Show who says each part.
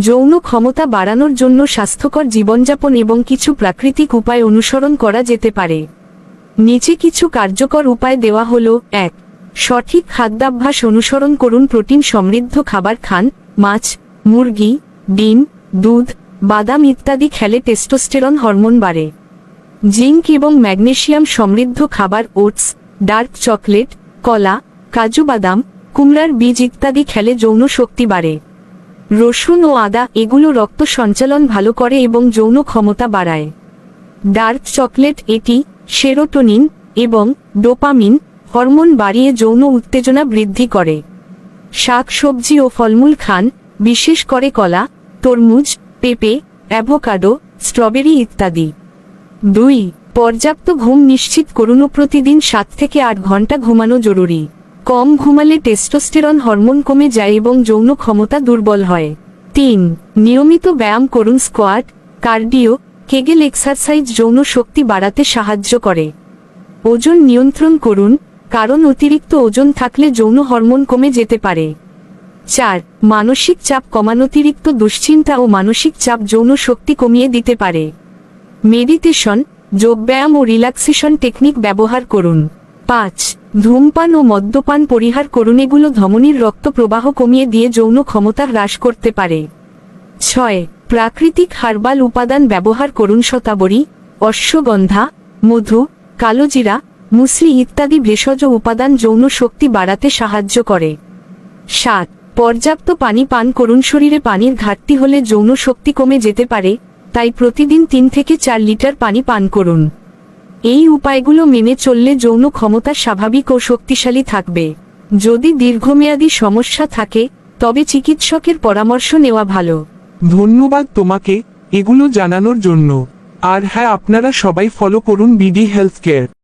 Speaker 1: যৌন ক্ষমতা বাড়ানোর জন্য স্বাস্থ্যকর জীবনযাপন এবং কিছু প্রাকৃতিক উপায় অনুসরণ করা যেতে পারে। নিচে কিছু কার্যকর উপায় দেওয়া হল, এক, সঠিক খাদ্যাভ্যাস অনুসরণ করুন প্রোটিন সমৃদ্ধ খাবার খান, মাছ, মুরগি, ডিম, দুধ, বাদাম ইত্যাদি খেলে টেস্টোস্টেরন হরমোন বাড়ে। জিঙ্ক এবং ম্যাগনেশিয়াম সমৃদ্ধ খাবার ওটস, ডার্ক চকলেট, কলা, কাজু বাদাম, কুমড়ার বীজ ইত্যাদি খেলে যৌন শক্তি বাড়ে। রসুন ও আদা, এগুলো রক্ত সঞ্চালন ভালো করে এবং যৌন ক্ষমতা বাড়ায়। ডার্ক চকলেট, এটি সেরোটোনিন এবং ডোপামিন হরমোন বাড়িয়ে যৌন উত্তেজনা বৃদ্ধি করে। শাক, সবজি ও ফলমূল খান, বিশেষ করে কলা, তরমুজ, পেঁপে, অ্যাভোকাডো, স্ট্রবেরি ইত্যাদি। দুই, পর্যাপ্ত ঘুম নিশ্চিত করুন প্রতিদিন সাত থেকে আট ঘণ্টা ঘুমানো জরুরি। কম ঘুমালে টেস্টোস্টেরন হরমোন কমে যায় এবং যৌন ক্ষমতা দুর্বল হয়। তিন, নিয়মিত ব্যায়াম করুন স্কোয়াট কার্ডিও কেগেল এক্সারসাইজ যৌন শক্তি বাড়াতে সাহায্য করে। ওজন নিয়ন্ত্রণ করুন, কারণ অতিরিক্ত ওজন থাকলে যৌন হরমোন কমে যেতে পারে। চার, মানসিক চাপ কমান, অতিরিক্ত দুশ্চিন্তা ও মানসিক চাপ যৌন শক্তি কমিয়ে দিতে পারে। মেডিটেশন যোগব্যায়াম ও রিল্যাক্সেশন টেকনিক ব্যবহার করুন। পাঁচ, ধূমপান ও মদ্যপান পরিহার করুন। এগুলো ধমনীর রক্ত প্রবাহ কমিয়ে দিয়ে যৌন ক্ষমতা হ্রাস করতে পারে। ছয়, প্রাকৃতিক হার্বাল উপাদান ব্যবহার করুন। শতাবরী, অশ্বগন্ধা, মধু, কালোজিরা, মুসলি ইত্যাদি ভেষজ উপাদান যৌন শক্তি বাড়াতে সাহায্য করে। সাত, পর্যাপ্ত পানি পান করুন। শরীরে পানির ঘাটতি হলে যৌন শক্তি কমে যেতে পারে, তাই প্রতিদিন তিন থেকে চার লিটার পানি পান করুন। এই উপায়গুলো মেনে চললে যৌন ক্ষমতা স্বাভাবিক ও শক্তিশালী থাকবে। যদি দীর্ঘমেয়াদী সমস্যা থাকে, তবে চিকিৎসকের পরামর্শ নেওয়া ভালো।
Speaker 2: ধন্যবাদ তোমাকে এগুলো জানানোর জন্য। আর হ্যাঁ আপনারা সবাই ফলো করুন বিডি হেলথ কেয়ার